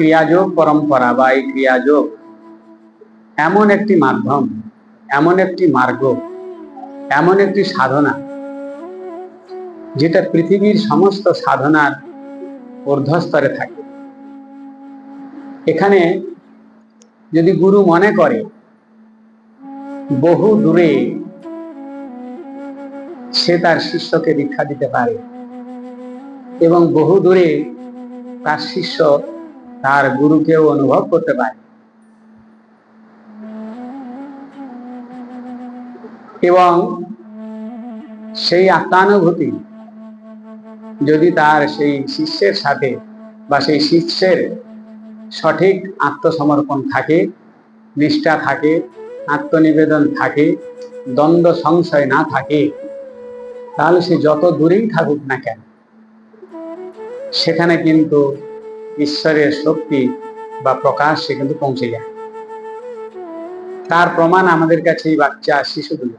ক্রিয়াযোগ পরম্পরা বা এই ক্রিয়াযোগ এমন একটি মাধ্যম, এমন একটি মার্গ, এমন একটি সাধনা যেটা পৃথিবীর সমস্ত সাধনার ঊর্ধ্বস্তরে থাকে। এখানে যদি গুরু মনে করে, বহু দূরে সে তার শিষ্যকে দীক্ষা দিতে পারে এবং বহু দূরে তার শিষ্য তার গুরুকেও অনুভব করতে পারে। এবং সেই আত্মানুভূতি, যদি তার সেই শিষ্যের সাথে বা সেই শিষ্যের সঠিক আত্মসমর্পণ থাকে, নিষ্ঠা থাকে, আত্মনিবেদন থাকে, দ্বন্দ্ব সংশয় না থাকে, তাহলে সে যত দূরেই থাকুক না কেন, সেখানে কিন্তু ঈশ্বরের শক্তি বা প্রকাশ সে কিন্তু পৌঁছে যায়। তার প্রমাণ আমাদের কাছে এই বাচ্চা শিশুগুলো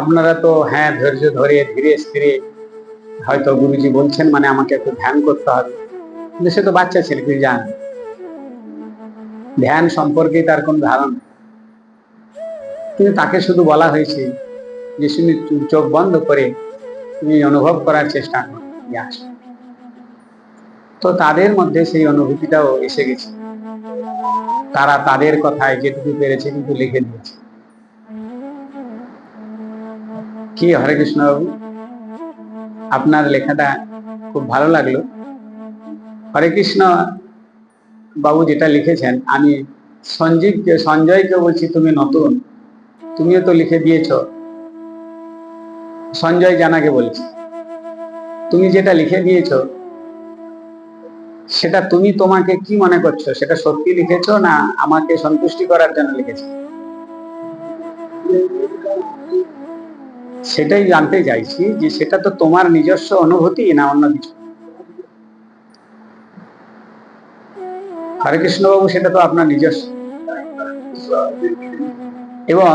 আপনারা তো হ্যাঁ ধৈর্য ধরে, ধীরে স্থিরে হয়তো গুরুজি বলছেন মানে আমাকে একটু ধ্যান করতে হবে। কিন্তু সে তো বাচ্চা ছেলে কিছু জান ধ্যান সম্পর্কে তার কোন ধারণা কিন্তু তাকে শুধু বলা হয়েছে যে, তুমি চোখ বন্ধ করে, তুমি অনুভব করার চেষ্টা করো ইয়াস। তো তাদের মধ্যে সেই অনুভূতিটাও এসে গেছে। তারা তাদের কথায় যেটুকু পেরেছে কিন্তু লিখে দিয়েছে। কি হরে কৃষ্ণ বাবু? আপনার লেখাটা খুব ভালো লাগল। হরে কৃষ্ণ বাবু যেটা লিখেছেন, আমি সঞ্জীবকে সঞ্জয়কে বলছি, তুমি নতুন। তুমিও তো লিখে দিয়েছ। সঞ্জয় জানাকে বলছি। তুমি যেটা লিখে দিয়েছ সেটা তুমি তোমাকে কি মনে করছ? সেটা সত্যি লিখেছো না আমাকে সন্তুষ্টি করার জন্য লিখেছো? সেটাই জানতে চাইছি যে সেটা তো তোমার নিজস্ব অনুভূতি না অন্য কিছু? হরে কৃষ্ণ বাবু সেটা তো আপনার নিজস্ব। এবং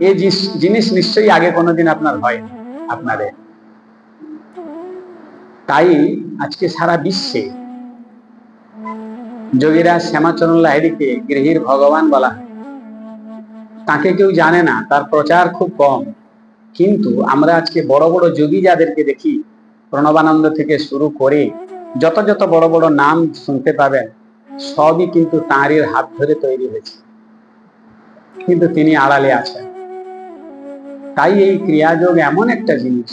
এই জিনিস নিশ্চয়ই আগে কোনোদিন আপনার হয় আপনাদের। তাই আজকে সারা বিশ্বে যোগীরা শ্যামাচরণ লাহিড়িকে গৃহীর ভগবান বলা তাকে কেউ জানে না, তার প্রচার খুব কম। কিন্তু আমরা আজকে বড় বড় যোগী যাদেরকে দেখি, প্রণবানন্দ থেকে শুরু করে যত যত বড় বড় নাম শুনতে পাবেন, সবই কিন্তু তাঁরই হাত ধরে তৈরি হয়েছে। কিন্তু তিনি আড়ালে আছেন। তাই এই ক্রিয়াযোগ এমন একটা জিনিস,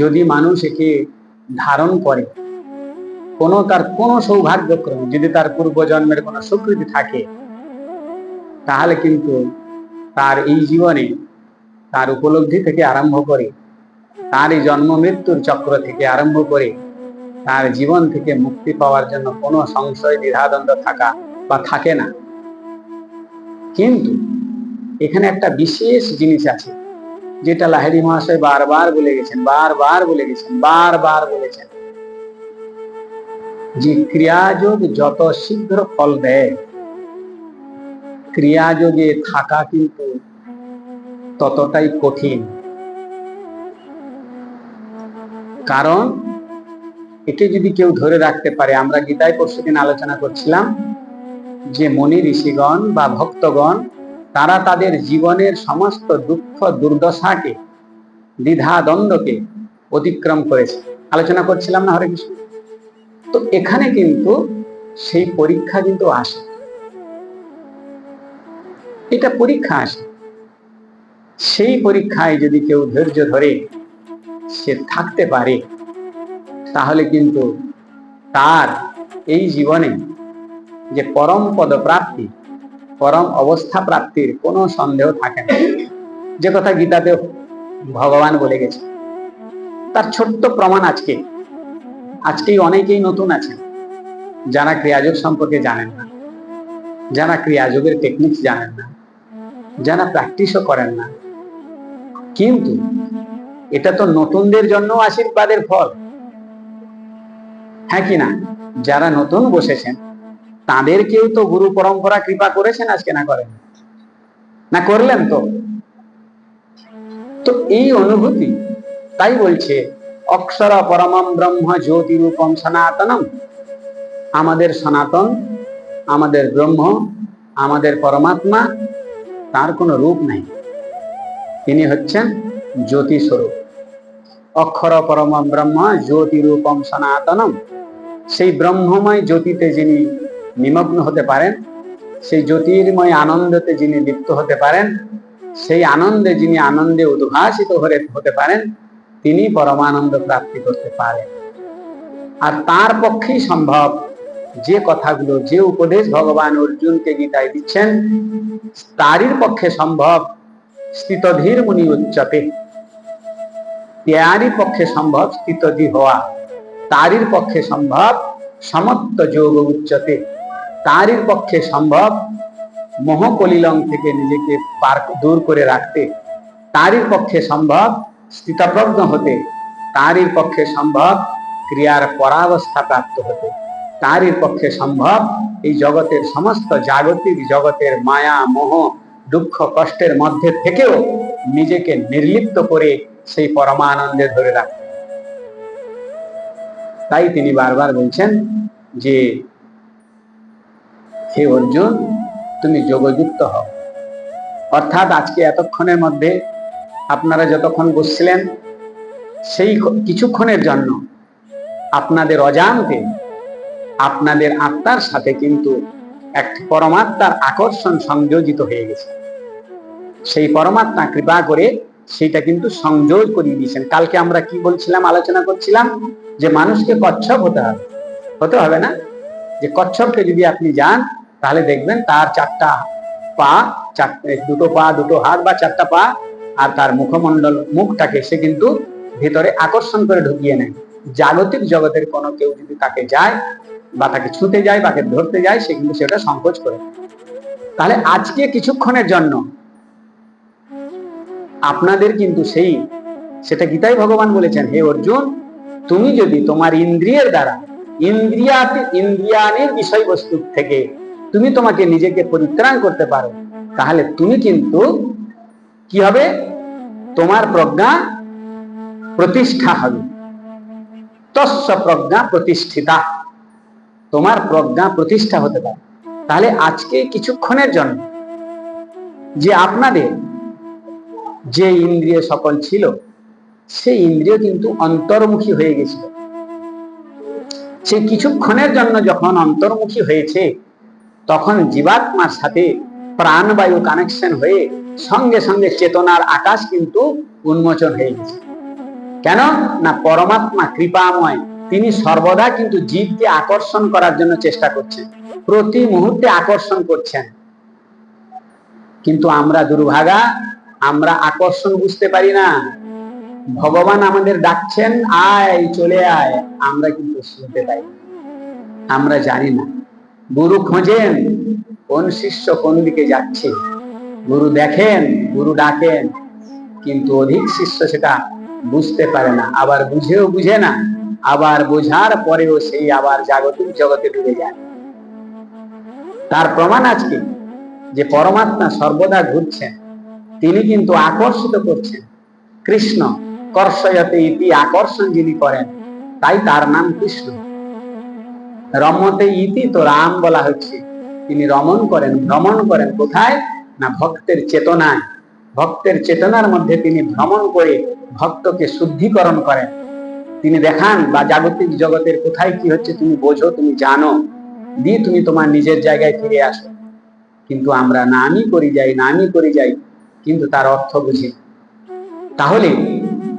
যদি মানুষ একে ধারণ করে। কোনো তার কোনো সৌভাগ্যক্রম যদি তার পূর্বজন্মের কোনো স্বীকৃতি থাকে, তাহলে কিন্তু তার এই জীবনে তার উপলব্ধি থেকে আরম্ভ করে, তার এই জন্ম মৃত্যুর চক্র থেকে আরম্ভ করে, তার জীবন থেকে মুক্তি পাওয়ার জন্য কোনো সংশয়, দ্বিধাদ্বন্দ্ব থাকা বা থাকে না। কিন্তু এখানে একটা বিশেষ জিনিস আছে যেটা লাহিড়ী মহাশয় বারবার বলে গেছেন, বারবার বলে গেছেন, বারবার বলেছেন। যে ক্রিয়াযোগ যত শীঘ্র ফল দেয়, ক্রিয়াযোগে থাকা কিন্তু ততটাই কঠিন। কারণ একে যদি কেউ ধরে রাখতে পারে, আমরা গীতায় পরশুদিন আলোচনা করছিলাম যে মনি ঋষিগণ বা ভক্তগণ তারা তাদের জীবনের সমস্ত দুঃখ, দুর্দশাকে দ্বিধা দ্বন্দ্বকে অতিক্রম করেছে। আলোচনা করছিলাম না হরে কৃষ্ণ? তো এখানে কিন্তু সেই পরীক্ষা কিন্তু আসে। এটা পরীক্ষা আসে। সেই পরীক্ষায় যদি কেউ ধৈর্য ধরে সে থাকতে পারে, তাহলে কিন্তু তার এই জীবনে যে পরম পদ প্রাপ্তি পরম অবস্থা প্রাপ্তির কোনো সন্দেহ থাকে না। যে কথা গীতাতে ভগবান বলে গেছে। তার ছোট্ট প্রমাণ আজকে। আজকেই অনেকেই নতুন আছেন। যারা ক্রিয়াযোগ সম্পর্কে জানেন না। যারা ক্রিয়াযোগের টেকনিক জানেন না। যারা প্র্যাকটিসও করেন না। কিন্তু এটা তো নতুনদের জন্য আশীর্বাদের ফল। হ্যাঁ কি না? যারা নতুন বসেছেন তাদেরকেও তো গুরু পরম্পরা কৃপা করেছেন আজকে না করেন? না করলেন তো? তো এই অনুভূতি, তাই বলছে, অক্ষর পরমম ব্রহ্ম জ্যোতি রূপম সনাতনম। আমাদের সনাতন, আমাদের ব্রহ্ম, আমাদের পরমাত্মা, তার কোনো রূপ নাই। তিনি হচ্ছেন জ্যোতি স্বরূপ অক্ষর পরম ব্রহ্ম জ্যোতি রূপম সনাতনম। সেই ব্রহ্মময় জ্যোতিতে যিনি নিমগ্ন হতে পারেন, সেই জ্যোতির্ময় আনন্দতে যিনি লিপ্ত হতে পারেন, সেই আনন্দে যিনি আনন্দে উদ্ভাসিত হতে পারেন, তিনি পরমানন্দ প্রাপ্তি করতে পারেন। আর তার পক্ষেই সম্ভব যে কথাগুলো, যে উপদেশ ভগবান অর্জুনকে গীতায় দিচ্ছেন, তারই পক্ষে সম্ভব স্থিতধীর মুনি উচ্চতে। তেয়ারই পক্ষে সম্ভব স্থিতধি হওয়া, তারই পক্ষে সম্ভব সমত্ত যোগ উচ্চতে। তারই পক্ষে সম্ভব। মোহ কলিলং থেকে নিজেকে পার দূর করে রাখতে। তারই পক্ষে সম্ভব স্থিতপ্রজ্ঞ হতে। তারই পক্ষে সম্ভব ক্রিয়ার পরাবস্থা প্রাপ্ত হতে। তারই পক্ষে সম্ভব এই জগতের সমস্ত জাগতিক জগতের মায়া, মোহ, দুঃখ, কষ্টের মধ্যে থেকেও নিজেকে নির্লিপ্ত করে সেই পরমানন্দে ধরে রাখতে। তাই তিনি বারবার বলছেন যে হে অর্জুন, তুমি যোগযুক্ত হও। অর্থাৎ আজকে এতক্ষণের মধ্যে আপনারা যতক্ষণ বসছিলেন, সেই কিছুক্ষণের জন্য আপনাদের অজান্তে আপনাদের আত্মার সাথে কিন্তু একটি পরমাত্মার আকর্ষণ সংযোজিত হয়ে গেছে। সেই পরমাত্মা কৃপা করে সেটা কিন্তু সংযোগ করিয়ে দিয়েছেন। কালকে আমরা কি বলছিলাম, আলোচনা করছিলাম যে মানুষকে কচ্ছপ হতে হবে। হতে হবে না? যে কচ্ছপকে যদি আপনি যান, তাহলে দেখবেন তার চারটা পা দুটো পা, দুটো হাত বা চারটা পা, আর তার মুখমণ্ডল, মুখটাকে সে কিন্তু ভেতরে আকর্ষণ করে ঢুকিয়ে নেয়। জাগতিক জগতের কোনো কেউ যদি তাকে যায় বা তাকে ছুঁতে যায়, তাকে ধরতে যায়, সে কিন্তু সেটা সংকোচ করে তাহলে আজকে কিছুক্ষণের জন্য আপনাদের কিন্তু সেই, সেটা গীতাই ভগবান বলেছেন, হে অর্জুন, তুমি যদি তোমার ইন্দ্রিয়ের দ্বারা ইন্দ্রিয়াতে ইন্দ্রিয়ানের বিষয়বস্তু থেকে তুমি তোমাকে নিজেকে পরিত্রাণ করতে পারো। তাহলে তুমি কিন্তু কি হবে? তোমার প্রজ্ঞা প্রতিষ্ঠা হবে। তস্য প্রজ্ঞা প্রতিষ্ঠিতা। তোমার প্রজ্ঞা প্রতিষ্ঠা হতে পারে। তাহলে আজকে কিছুক্ষণের জন্য যে আপনাদের যে ইন্দ্রিয় সকল ছিল, সেই ইন্দ্রিয় কিন্তু অন্তর্মুখী হয়ে গেছিল। সেই কিছুক্ষণের জন্য যখন অন্তর্মুখী হয়েছে, তখন জীবাত্মার সাথে প্রাণবায়ু কানেকশন হয়ে সঙ্গে সঙ্গে চেতনার আকাশ কিন্তু উন্মোচন হয়ে গেছে। কেন? না, পরমাত্মা কৃপাময়। তিনি সর্বদা কিন্তু জীবকে আকর্ষণ করার জন্য চেষ্টা করছেন। প্রতি মুহূর্তে আকর্ষণ করছেন। কিন্তু আমরা দুর্ভাগা, আমরা আকর্ষণ বুঝতে পারি না। ভগবান আমাদের ডাকছেন, আয়, চলে আয়। আমরা কিন্তু শুনতে পাই আমরা জানি না। গুরু খোঁজেন, কোন শিষ্য কোন দিকে যাচ্ছে। গুরু দেখেন, গুরু ডাকেন, কিন্তু অধিক শিষ্য সেটা বুঝতে পারে না। আবার বুঝেও বুঝে না। আবার বোঝার পরেও সেই আবার জাগতিক জগতে ডুবে যায়। তার প্রমাণ আজকে, যে পরমাত্মা সর্বদা ঘুরছেন। তিনি কিন্তু আকর্ষিত করছেন। কৃষ্ণ কর্ষয়তে ইতি আকর্ষণ যিনি করেন, তাই তার নাম কৃষ্ণ। রমতে ইতি তো রাম বলা হচ্ছে। তিনি রমণ করেন, ভ্রমণ করেন কোথায়? না ভক্তের চেতনায়। ভক্তের চেতনার মধ্যে তিনি ভ্রমণ করে ভক্তকে শুদ্ধিকরণ করেন। তিনি দেখান, বা জাগতিক জগতের কোথায় কি হচ্ছে তুমি বোঝো, তুমি জানো। দিয়ে তুমি তোমার নিজের জায়গায় ফিরে আসো। কিন্তু আমরা নামই করি যাই, নামই করি যাই, কিন্তু তার অর্থ বুঝি তাহলে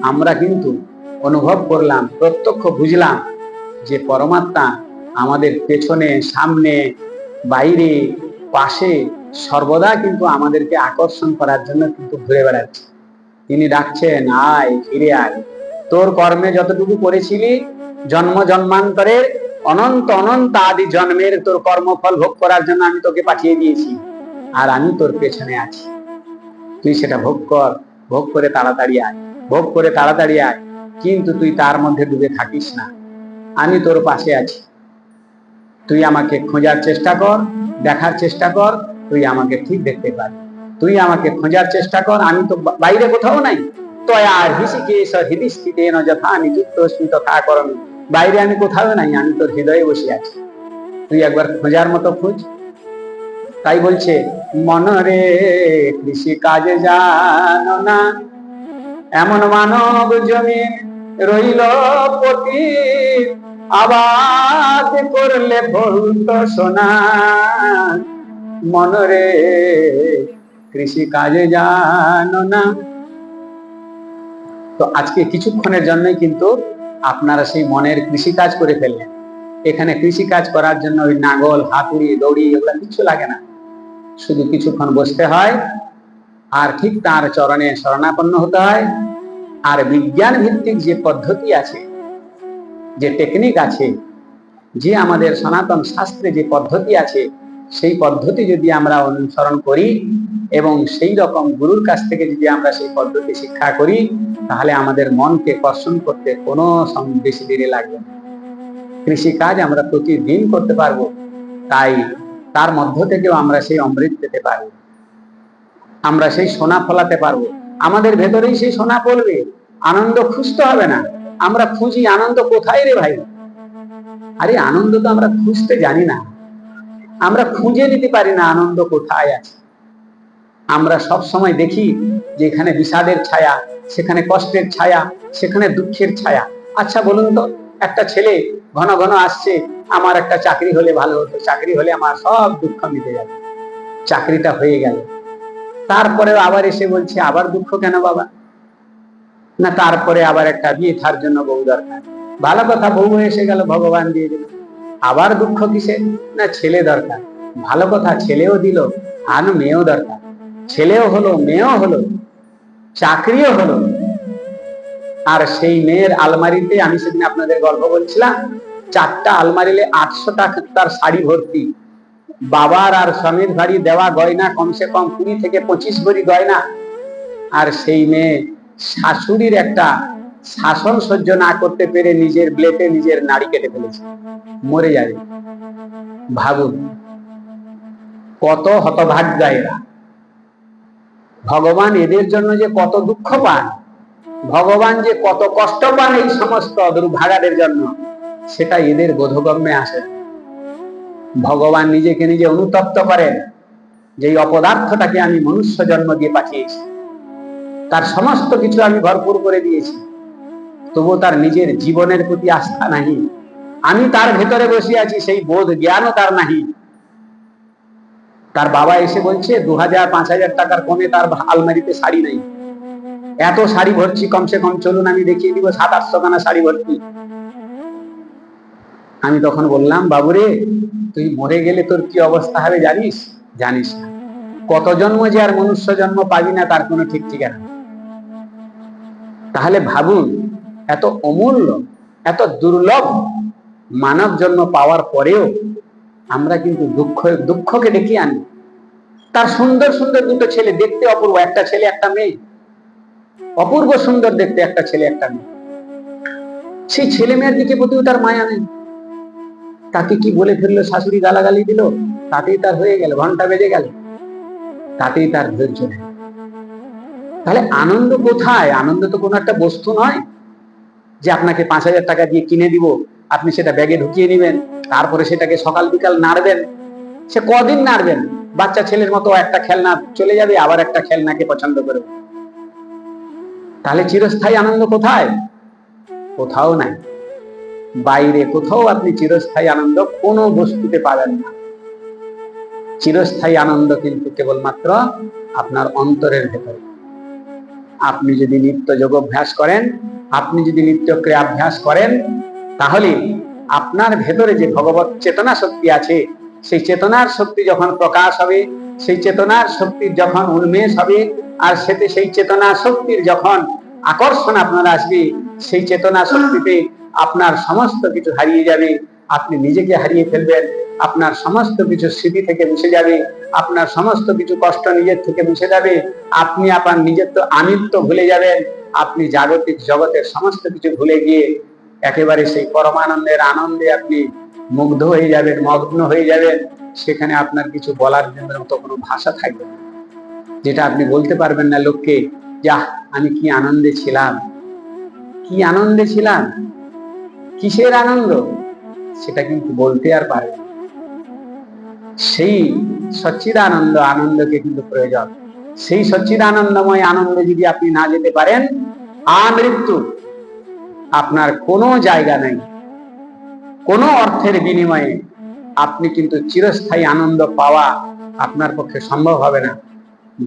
আমরা কিন্তু অনুভব করলাম, প্রত্যক্ষ বুঝলাম যে পরমাত্মা আমাদের পেছনে, সামনে, বাইরে, পাশে সর্বদা কিন্তু আমাদেরকে আকর্ষণ করার জন্য কিন্তু ঘুরে বেড়াচ্ছে। তিনি ডাকছেন, আয়, ফিরে আয়। তোর কর্মে যতটুকু করেছিলি, জন্ম জন্মান্তরের অনন্ত অনন্ত আদি জন্মের তোর কর্মফল ভোগ করার জন্য আমি তোকে পাঠিয়ে দিয়েছি আর আমি তোর পেছনে আছি। তুই সেটা ভোগ কর, ভোগ করে তাড়াতাড়ি আয়। ভোগ করে তাড়াতাড়ি আয়, কিন্তু তুই তার মধ্যে ডুবে থাকিস না। আমি তোর পাশে আছি। তুই আমাকে খোঁজার চেষ্টা কর, দেখার চেষ্টা কর, তুই আমাকে ঠিক দেখতে পারবি তুই আমাকে খোঁজার চেষ্টা কর, আমি তো বাইরে কোথাও নাই। তয়া হৃষিকেশ হৃদিষ্ঠিতেন যথা নিযুক্তস্মি তথা করণ। বাইরে আমি কোথাও নাই, আমি তোর হৃদয়ে বসে আছি। তুই একবার খোঁজার মতো খোঁজ। তাই বলছে, মনরে কৃষি কাজে জানো না এমন মানব জমিন রইল পতি আবাদ করলে বহুত সোনা মনরে কৃষি কাজে জানো না। তো আজকে কিছুক্ষণের জন্যই কিন্তু আপনারা সেই মনের কৃষি কাজ করে ফেললেন। এখানে কৃষি কাজ করার জন্য ওই নাগল, হাতুড়ি, দড়ি এগুলো কিছু লাগে না। শুধু কিছুক্ষণ বসতে হয় আর ঠিক তার চরণে শরণাপন্ন হতে হয়। আর বিজ্ঞান ভিত্তিক যে পদ্ধতি আছে, যে টেকনিক আছে, যে আমাদের সনাতন শাস্ত্রে যে পদ্ধতি আছে, সেই পদ্ধতি যদি আমরা অনুসরণ করি এবং সেই রকম গুরুর কাছ থেকে যদি আমরা সেই পদ্ধতি শিক্ষা করি, তাহলে আমাদের মনকে কর্ষণ করতে কোনো বেশি দেরি লাগবে না। কৃষি কাজ আমরা প্রতিদিন করতে পারব, তাই তার মধ্য থেকেও আমরা সেই অমৃত পেতে পারব। আমরা সেই সোনা ফলাতে পারব। আমাদের ভেতরেই সেই সোনা পড়বে। আনন্দ খুঁজতে হবে না। আমরা খুঁজি আনন্দ কোথায় রে ভাই? আরে আনন্দ তো আমরা খুঁজতে জানি না। আমরা খুঁজে নিতে পারি না আনন্দ কোথায় আছে। আমরা সব সময় দেখি যে এখানে বিষাদের ছায়া, সেখানে কষ্টের ছায়া, সেখানে দুঃখের ছায়া। আচ্ছা বলুন তো, একটা ছেলে ঘন ঘন আসছে, আমার একটা চাকরি হলে ভালো হতো, চাকরি হলে আমার সব দুঃখ মিটে যাবে। চাকরিটা হয়ে গেল। তারপরে আবার এসে বলছে, আবার দুঃখ কেন বাবা? না, তারপরে আবার একটা বিয়ে থার জন্য বউ দরকার। ভালো কথা, বউ এসে গেল, ভগবান দিয়ে দিল। আবার দুঃখ কিসে? না, ছেলে দরকার। ভালো কথা, ছেলেও দিল, আর মেয়েও দরকার। ছেলেও হলো, মেয়েও হলো, চাকরিও হলো। আর সেই মেয়ের আলমারিতে আমি সেদিন আপনাদের গল্প বলছিলাম, চারটা আলমারিলে আটশো টাকা তার শাড়ি ভর্তি। বাবার আর স্বামীর বাড়ি দেওয়া গয়না কমসে কম কুড়ি থেকে পঁচিশ ভরি গয়না। আর সেই মেয়ে শাশুড়ির একটা শাসন সহ্য না করতে পেরে নিজের ব্লেটে নিজের নাড়ি কেটে ফেলেছে। মরে যাবে। ভাবুন, কত হতভাগ্যা এরা। ভগবান এদের জন্য যে কত দুঃখ পান, ভগবান যে কত কষ্ট পান এই সমস্ত দুর্ভাগাদের জন্য, সেটা এদের বোধগম্যে আসে না। ভগবান নিজেকে নিজে অনুতপ্ত করেন। যে অপদার্থটাকে আমি মনুষ্য জন্ম দিয়ে পাঠিয়েছি, তার সমস্ত কিছু আমি ভরপুর করে দিয়েছি। তবুও তার নিজের জীবনের প্রতি আস্থা নাহি। আমি তার ভেতরে বসে আছি, সেই বোধ জ্ঞানও তার নাহি। তার বাবা এসে বলছে, দু হাজার, পাঁচ হাজার টাকার কমে তার আলমারিতে শাড়ি নেই। এত শাড়ি ভরছি, কমসে কম চলুন, আমি দেখিয়ে দিব, সাত, আটশো খানা শাড়ি ভর্তি আমি তখন বললাম, বাবুরে, তুই মরে গেলে তোর কি অবস্থা হবে জানিস? জানিস না। কত জন্ম যে আর মনুষ্য জন্ম পাবি না, তার কোনো ঠিক ঠিকানা। তাহলে ভাবুন, এত অমূল্য, এত দুর্লভ মানব জন্ম পাওয়ার পরেও আমরা কিন্তু দুঃখ, দুঃখকে ডেকে আনি। তার সুন্দর সুন্দর দুটো ছেলে, দেখতে অপূর্ব, একটা ছেলে, একটা মেয়ে। অপূর্ব সুন্দর দেখতে একটা ছেলে, একটা মেয়ে। সেই ছেলে মেয়ের দিকে প্রতিও তার মায়া নেই। তাকে কি বলে ফেলল শাশুড়ি গালাগালি দিল? তাতেই তার হয়ে গেল, ঘণ্টা বেজে গেল। তাতেই তার ধৈর্য নেই। তাহলে আনন্দ কোথায়? আনন্দ তো কোনো একটা বস্তু নয় যে আপনাকে পাঁচ হাজার টাকা দিয়ে কিনে দিব, আপনি সেটা ব্যাগে ঢুকিয়ে নেবেন, তারপরে সেটাকে সকাল বিকাল নাড়বেন। সে কদিন নাড়বেন? বাচ্চা ছেলের মতো একটা খেলনা চলে যাবে, আবার একটা খেলনাকে পছন্দ করবে। তাহলে চিরস্থায়ী আনন্দ কোথায়? কোথাও নাই। বাইরে কোথাও আপনি চিরস্থায়ী আনন্দ কোনো বস্তুতে পাবেন না। চিরস্থায়ী আনন্দ কিন্তু কেবলমাত্র আপনার অন্তরের ভেতরে। আপনি যদি নিত্য যোগ অভ্যাস করেন, আপনি যদি নিত্য ক্রিয়াভ্যাস করেন, তাহলে আপনার ভেতরে যে ভগবত চেতনা শক্তি আছে, সেই চেতনার শক্তি যখন প্রকাশ হবে, সেই চেতনার শক্তির যখন উন্মেষ হবে, আর সেতে সেই চেতনা শক্তির যখন আকর্ষণ আপনার আসবে সেই চেতনা শক্তিতে আপনার সমস্ত কিছু হারিয়ে যাবে, আপনি নিজেকে হারিয়ে ফেলবেন, আপনার সমস্ত কিছু স্মৃতি থেকে মুছে যাবে, আপনার সমস্ত কিছু কষ্ট নিজের থেকে মুছে যাবে, আপনি আপনার নিজের তো আমিত্ব ভুলে যাবেন, আপনি জাগতিক জগতের সমস্ত কিছু ভুলে গিয়ে একেবারে সেই পরমানন্দের আনন্দে আপনি মুগ্ধ হয়ে যাবেন, মগ্ন হয়ে যাবেন, সেখানে আপনার কিছু বলার জন্য মতো কোনো ভাষা থাকবে যেটা আপনি বলতে পারবেন না লোককে, যাহ, আমি কি আনন্দে ছিলাম? কি আনন্দে ছিলাম? কিসের আনন্দ? সেটা কিন্তু বলতে আর পারে। সেই সচ্চিদানন্দ আনন্দকে কিন্তু প্রয়োজন। সেই সচ্চিদানন্দময় আনন্দে যদি আপনি না যেতে পারেন, আমৃত্যু আপনার কোনো জায়গা নেই। কোনো অর্থের বিনিময়ে আপনি কিন্তু চিরস্থায়ী আনন্দ পাওয়া আপনার পক্ষে সম্ভব হবে না।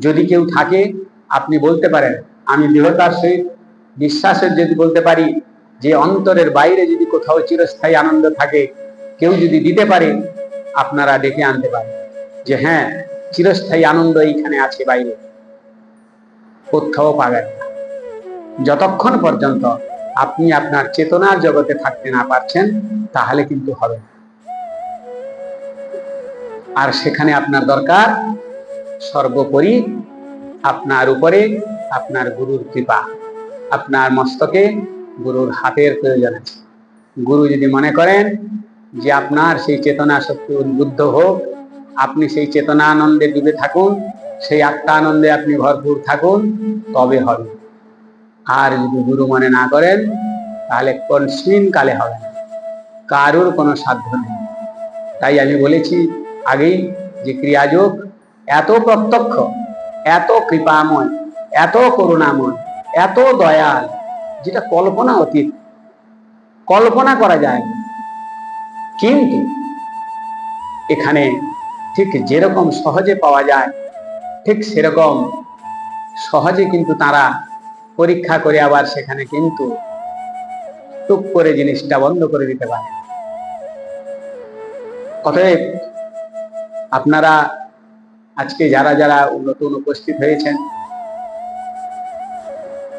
যদি কেউ থাকে, আপনি বলতে পারেন, আমি দৃঢ়তার সহিত বিশ্বাসের যদি বলতে পারি যে অন্তরের বাইরে যদি কোথাও চিরস্থায়ী আনন্দ থাকে, কেউ যদি দিতে পারে, আপনারা ডেকে আনতে পারেন। যে হ্যাঁ চিরস্থায়ী আনন্দ এইখানে আছে বাইরে। কোথাও পাবেন না। যতক্ষণ পর্যন্ত আপনি আপনার চেতনার জগতে থাকতে না পারছেন, তাহলে কিন্তু হবে না। আর সেখানে আপনার দরকার সর্বোপরি আপনার উপরে আপনার গুরুর কৃপা। আপনার মস্তকে গুরুর হাতের প্রয়োজন আছে। গুরু যদি মনে করেন যে আপনার সেই চেতনা শক্তি উদ্বুদ্ধ হোক, আপনি সেই চেতনা আনন্দে ডুবে থাকুন, সেই আত্মা আনন্দে আপনি ভরপুর থাকুন, তবে হবে। আর যদি গুরু মনে না করেন, তাহলে কনসিন কালে হবে না। কারুর কোনো সাধ্য নেই। তাই আমি বলেছি আগেই যে ক্রিয়াযোগ এত প্রত্যক্ষ, এত কৃপাময়, এত করুণাময় এত দয়াল যেটা কল্পনা অতীত। কল্পনা করা যায়। কিন্তু এখানে ঠিক যেরকম সহজে পাওয়া যায়, ঠিক সেরকম সহজে কিন্তু তারা পরীক্ষা করে আবার সেখানে কিন্তু টুক করে জিনিসটা বন্ধ করে দিতে পারে। অতএব আপনারা আজকে যারা যারা নতুন উপস্থিত হয়েছেন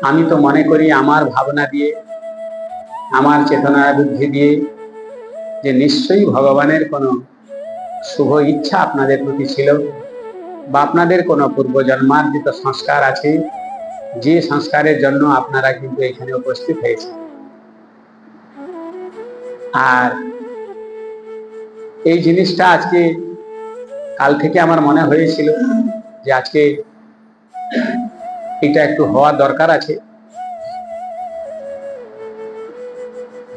আমি তো মনে করি আমার ভাবনা দিয়ে, আমার চেতনা বুদ্ধি দিয়ে যে নিশ্চয়ই ভগবানের কোনো শুভ ইচ্ছা আপনাদের প্রতি ছিল বা আপনাদের কোনো পূর্বজন্মার্জিত সংস্কার আছে, যে সংস্কারের জন্য আপনারা কিন্তু এখানে উপস্থিত হয়েছেন। আর এই জিনিসটা আজকে, কাল থেকে আমার মনে হয়েছিল যে আজকে এটা একটু হওয়া দরকার আছে।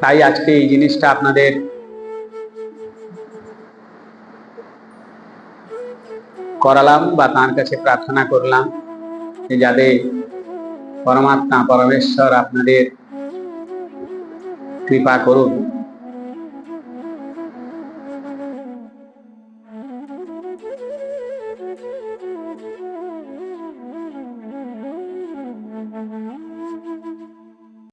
তাই আজকে এই জিনিসটা আপনাদের করালাম বা তার কাছে প্রার্থনা করলাম যে যাদের পরমাত্মা, পরমেশ্বর আপনাদের কৃপা করুন।